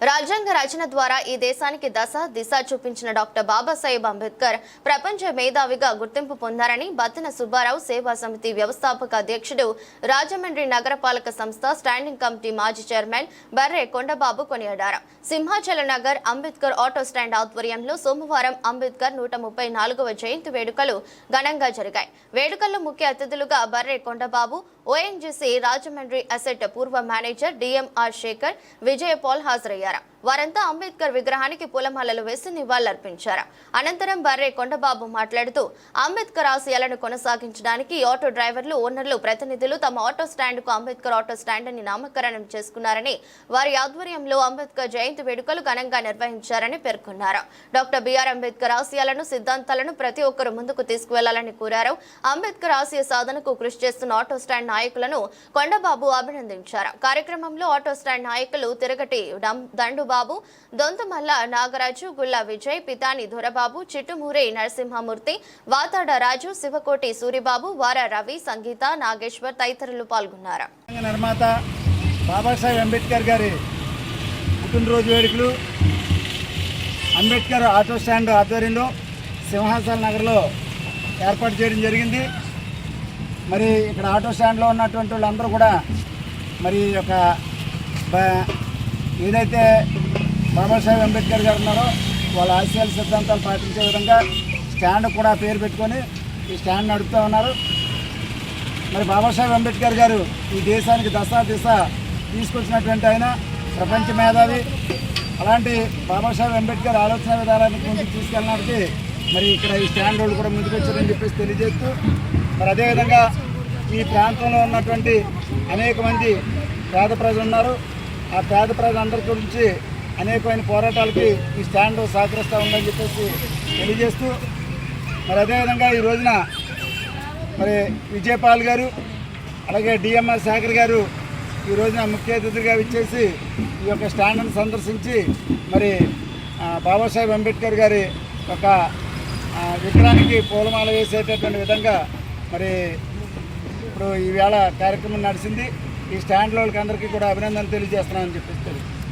రాజ్యాంగ రచన ద్వారా ఈ దేశానికి దశ దిశ చూపించిన డాక్టర్ బాబాసాహెబ్ అంబేద్కర్ ప్రపంచ మేధావిగా గుర్తింపు పొందారని బత్తన సుబ్బారావు సేవా సమితి వ్యవస్థాపక అధ్యక్షుడు రాజమండ్రి నగరపాలక సంస్థ స్టాండింగ్ కమిటీ మాజీ చైర్మన్ బర్రె కొండబాబు కొనియాడారు. సింహాచల నగర్ అంబేద్కర్ ఆటో స్టాండ్ ఆధ్వర్యంలో సోమవారం అంబేద్కర్ నూట ముప్పై నాలుగవ జయంతి వేడుకలు ఘనంగా జరిగాయి. వేడుకల్లో ముఖ్య అతిథులుగా బర్రె కొండబాబు ఓఎన్జీసీ రాజమండ్రి అసెట్ పూర్వ మేనేజర్ డిఎంఆర్ శేఖర్ విజయపాల్ పాల్ హాజరయ్యారు వారంతా అంబేద్కర్ విగ్రహానికి పూలమాలలు వేసి నివాళులర్పించారు. అనంతరం బర్రే కొండబాబు మాట్లాడుతూ అంబేద్కర్ ఆశయాలను కొనసాగించడానికి ఆటో డ్రైవర్లు ఓనర్లు ప్రతినిధులు తమ ఆటో స్టాండ్కు అంబేద్కర్ ఆటో స్టాండ్ అని నామకరణం చేసుకున్నారని వారి ఆధ్వర్యంలో అంబేద్కర్ జయంతి వేడుకలు ఘనంగా నిర్వహించారని పేర్కొన్నారు. డాక్టర్ బిఆర్ అంబేద్కర్ ఆశయాలను సిద్ధాంతాలను ప్రతి ఒక్కరూ ముందుకు తీసుకువెళ్ళాలని కోరారు. అంబేద్కర్ ఆశయ సాధనకు కృషి చేస్తున్న ఆటో స్టాండ్ నాయకులను కొండబాబు అభినందించారు. కార్యక్రమంలో ఆటో స్టాండ్ నాయకులు తిరగటి దండుబాబు బాబు దొంతమల్ల నాగరాజు గుల్లా విజయ్ పితాని దొరబాబు చిట్టుమూరే నరసింహమూర్తి వాతాడ రాజు శివకోటి సూరిబాబు వార రవి సంగీత నాగేశ్వర్ తదితరులు పాల్గొన్నారు. నిర్మాత బాబాసాహెబ్ అంబేద్కర్ గారి పుట్టినరోజు వేడుకలు. అంబేద్కర్ ఆటో స్టాండ్ ఆధ్వర్యంలో సింహాచల నగర్లో ఏర్పాటు చేయడం జరిగింది. మరి ఇక్కడ ఆటో స్టాండ్లో ఉన్నటువంటి వాళ్ళందరూ కూడా మరి ఈ యొక్క ఏదైతే బాబాసాహెబ్ అంబేద్కర్ గారు ఉన్నారో వాళ్ళ ఆశయాల సిద్ధాంతాలు పాటించే విధంగా స్టాండ్ కూడా పేరు పెట్టుకొని ఈ స్టాండ్ నడుపుతూ ఉన్నారు. మరి బాబాసాహెబ్ అంబేద్కర్ గారు ఈ దేశానికి దశ దిశ తీసుకొచ్చినటువంటి ఆయన ప్రపంచ మేధావి. అలాంటి బాబాసాహెబ్ అంబేద్కర్ ఆలోచన విధానాన్ని ముందుకు తీసుకెళ్ళడానికి మరి ఇక్కడ ఈ స్టాండ్ రోడ్డు కూడా ముందుకు వచ్చారని చెప్పేసి తెలియజేస్తూ మరి అదేవిధంగా ఈ ప్రాంతంలో ఉన్నటువంటి అనేక మంది పేద ప్రజలు ఉన్నారు. ఆ పేద ప్రజలందరి గురించి అనేకమైన పోరాటాలకి ఈ స్టాండ్ సహకరిస్తూ ఉందని చెప్పేసి తెలియజేస్తూ మరి అదేవిధంగా ఈ రోజున మరి విజయపాల్ గారు అలాగే డిఎంఆర్ శేఖర్ గారు ఈ రోజున ముఖ్య అతిథిగా విచ్చేసి ఈ యొక్క స్టాండ్ను సందర్శించి మరి బాబాసాహెబ్ అంబేద్కర్ గారి ఒక విగ్రహానికి పూలమాల వేసేటటువంటి విధంగా మరి ఇప్పుడు ఈవేళ కార్యక్రమం నడిచింది ఈ స్టాండ్ వాళ్ళకి అందరికీ కూడా అభినందనలు తెలియజేస్తున్నానని చెప్పేసి తెలియదు